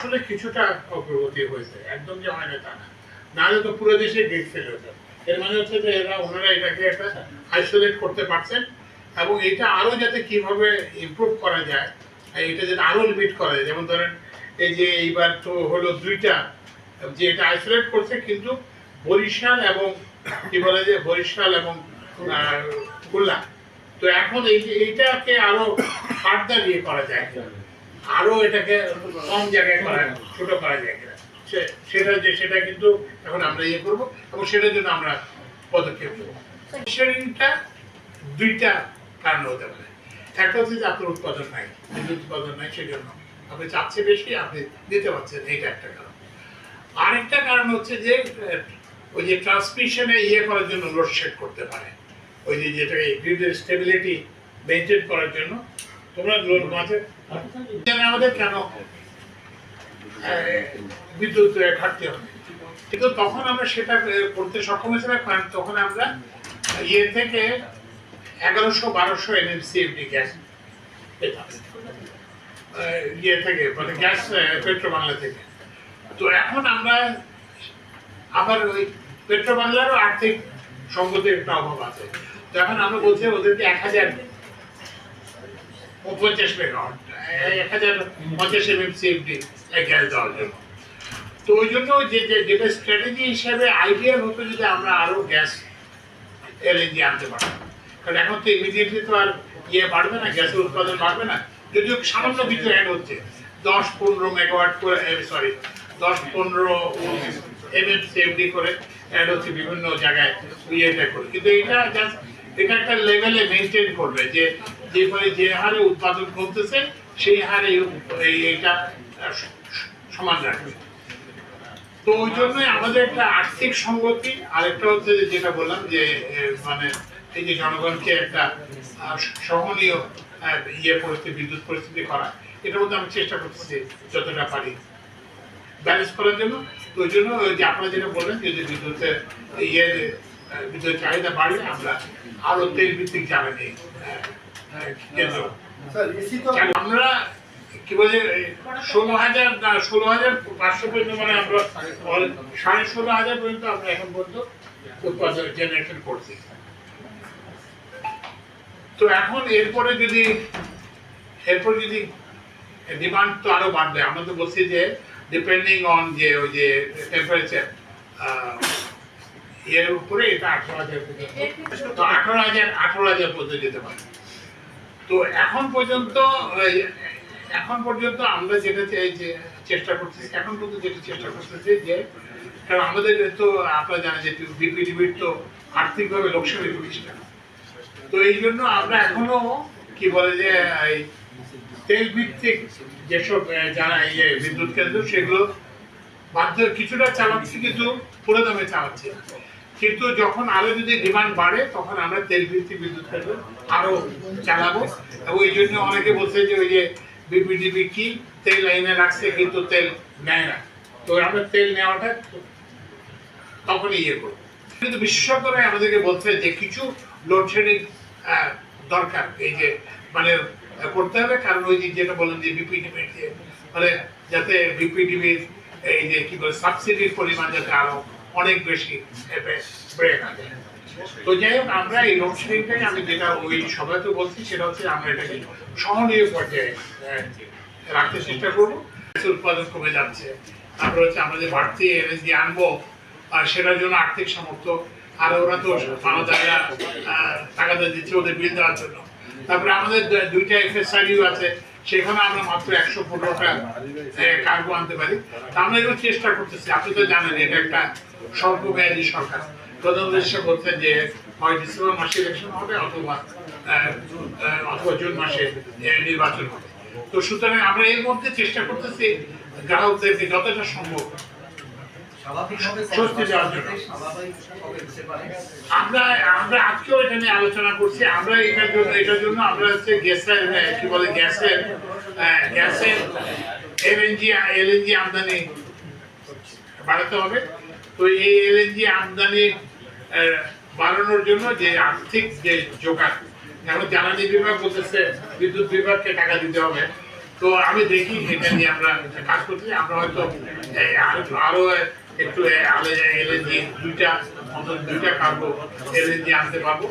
আসলে কিছুটা অগ্রগতি হয়েছে। একদম যে হয় না তা না। নাহলে তো পুরো দেশে গ্রিড ফেল হতো। এর মানে হচ্ছে যে এরা, ওনারা এটাকে একটা আইসোলেট করতে পারছেন এবং এটা আরও যাতে কীভাবে ইমপ্রুভ করা যায় এটা যাতে আরও লিমিট করা যায়। যেমন ধরেন, এই যে এইবার তো হলো দুইটা, যে এটা আইসোলেট করছে কিন্তু বরিশাল এবং কি বলে যে বরিশাল এবং খুলনা। তো এখন এই, এইটাকে আরও ফার্দার ইয়ে করা যায়। আরও এটাকে কম জায়গায় করা ছোট করা যায় কিনা। সেটা যে, সেটা কিন্তু এখন আমরা ইয়ে করব এবং সেটার জন্য আমরা পদক্ষেপ নেব। শেয়ারিংটা দুইটা কারণ হতে পারে। একটা হচ্ছে যে আপনার উৎপাদন নাই বিদ্যুৎ উৎপাদন নাই সেজন্য আপনি চাচ্ছে বেশি, আপনি দিতে পারছেন, এইটা একটা কারণ। আরেকটা কারণ হচ্ছে যে ওই যে ট্রান্সমিশনে ইয়ে করার জন্য লোডশেড করতে পারে। ওই যে যেটাকে গ্রিডের স্টেবিলিটি মেনটেন করার জন্য তোমরা লোড মাঝে আমাদের কেন? বিদ্যুৎ ঘাটতি হবে। কিন্তু তখন আমরা সেটা করতে সক্ষম হয়েছিলাম, কারণ তখন আমরা ইয়ে থেকে এগারোশো বারোশো এনএমসিএফডি গ্যাস পেতাম। ইয়ে থেকে মানে গ্যাস পেট্রো বাংলা থেকে। তো এখন আমরা আবার ওই পেট্রো বাংলারও আর্থিক সঙ্গতির একটা অভাব আছে। তো এখন আমরা বলছি ওদেরকে এক হাজার পঞ্চাশ মেগাওয়াট এক হাজার পঞ্চাশ এমএম সিএফডি গ্যাস দেওয়ার জন্য তো ওই জন্য যে যেটা স্ট্র্যাটেজি হিসাবে আইডিয়াল হতো যদি আমরা আরও গ্যাস এলএনজি আনতে পারতাম কারণ এখন তো ইমিডিয়েটলি তো আর ইয়ে বাড়বে না গ্যাসের উৎপাদন বাড়বে না যদিও সামান্য কিছু অ্যাড হচ্ছে দশ পনেরো মেগাওয়াট করে সরি দশ পনেরো এমএম সেফডি করে অ্যাড হচ্ছে বিভিন্ন জায়গায় ইয়েটা করে কিন্তু এটা জাস্ট এটা একটা লেভেলে মেনটেন করবে যে যে ফলে যে হারে উৎপাদন করতেছে সেই হারে স- সমান রাখবে তো ওই জন্যই আমাদের একটা আর্থিক সঙ্গতি আরেকটা হচ্ছে যেটা বললাম যে মানে এই যে জনগণকে একটা সহনীয় ইয়ে পরিস্থিতি, বিদ্যুৎ পরিস্থিতি করা, এটার মধ্যে আমি চেষ্টা করতেছি যতটা পারি ব্যালেন্স করার জন্য। তো ওই জন্য যে আপনারা যেটা বললেন যে যে বিদ্যুতের ইয়ে বিদ্যুতের চাহিদা বাড়লে আমরা আরও তেল ভিত্তিক জ্বালানি আমরা কি বলে ষোলো হাজার না ষোলো হাজার পাঁচশো পর্যন্ত মানে আমরা সাড়ে ষোলো হাজার পর্যন্ত আমরা এখন পর্যন্ত উৎপাদন জেনারেশন করছি। তো এখন এরপরে যদি এরপর যদি ডিমান্ড তো আরও বাড়বে আমরা তো বলছি যে ডিপেন্ডিং অন যে ওই যে টেম্পারেচার এর উপরে এটা আঠারো হাজার পর্যন্ত তো আঠারো হাজার আঠারো হাজার পর্যন্ত যেতে পারে। তো এখন পর্যন্ত এখন পর্যন্ত আমরা যেটা যে চেষ্টা করতেছি, এখন পর্যন্ত যেটা চেষ্টা করতেছি যে, কারণ আমাদের তো আপনারা জানেন যে বিপিডিবির তো আর্থিকভাবে লোকসানি প্রতিষ্ঠান তো এই জন্য আমরা এখনও কি বলে যে তেল ভিত্তিক যেসব যারা ইয়ে বিদ্যুৎ কেন্দ্র, সেগুলো বাধ্য কিছুটা চালাচ্ছি, কিন্তু পুরো দামে চালাচ্ছে। কিন্তু যখন আরও যদি ডিমান্ড বাড়ে, তখন আমরা তেল ভিত্তিক বিদ্যুৎ আরও চালাবো। এবং এই জন্য অনেকে বলছে যে ওই যে বিপিডিবি কি তেল লাইনে রাখছে, কিন্তু তেল নেয় না। তো আমরা তেল নেওয়াটা তখনই ইয়ে করব। কিন্তু বিশেষজ্ঞরা আমাদেরকে বলছে যে কিছু লোডশেডিং দরকার। এই যে মানে করতে হবে। কারণ ওই যেটা বললাম যে বিপিডিবি মানে যাতে বিপিডিবির এই যে কি বলে সাবসিডির পরিমাণ যাতে আরও অনেক বেশি এ, বে- বেড়ে না তো যাই হোক আমরা এই লোডশেডিংটাই আমি যেটা ওই সবাই তো বলছি সেটা হচ্ছে আমরা এটাকে সহনীয় পর্যায়ে রাখতে চেষ্টা করব। উৎপাদন কমে যাচ্ছে। তারপরে হচ্ছে আমরা যে বাড়তি এনার্জি আনব আর সেটার জন্য আর্থিক সামর্থ্য আর ওরা তো ভালো জায়গা টাকা দিয়ে দিচ্ছে ওদের বিল দেওয়ার জন্য। তারপরে আমাদের দুইটা এফএসআরইউ আছে সেখানে আমরা মাত্র একশো পনেরোটা কার্গো আনতে পারি। তা আমরা এগুলো চেষ্টা করতেছি আপনি তো জানেন এটা একটা স্বল্পমেয়াদী সরকার। প্রধানমন্ত্রী বলছেন যে হয় ডিসেম্বর মাসে ইলেকশন হবে অথবা অথবা জুন মাসে নির্বাচন হবে। তো সুতরাং আমরা এর মধ্যে চেষ্টা করতেছি গ্রাহকদেরকে যতটা সম্ভব স্বাভাবিকভাবে স্বস্তি দেওয়ার জন্য। স্বাভাবিকভাবে হতে পারে। আমরা আমরা আজকেও এটা নিয়ে আলোচনা করছি। আমরা এটার জন্য এটার জন্য আমরা হচ্ছে গ্যাসের আহ, কি বলে গ্যাসের আহ, গ্যাসের এলএনজি এলএনজি আমদানি বাড়াতে হবে। তো এই এলএনজি আমদানি বাড়ানোর জন্য যে আর্থিক যে যোগান, এখন জ্বালানি বিভাগ বলতেছে, বিদ্যুৎ বিভাগকে টাকা দিতে হবে। তো আমি দেখি এটা নিয়ে আমরা কাজ করছি, আমরা হয়তো আরও একটু এলএনজি দুইটা, অন্তত দুইটা কার্গো এলএনজি আনতে পারব।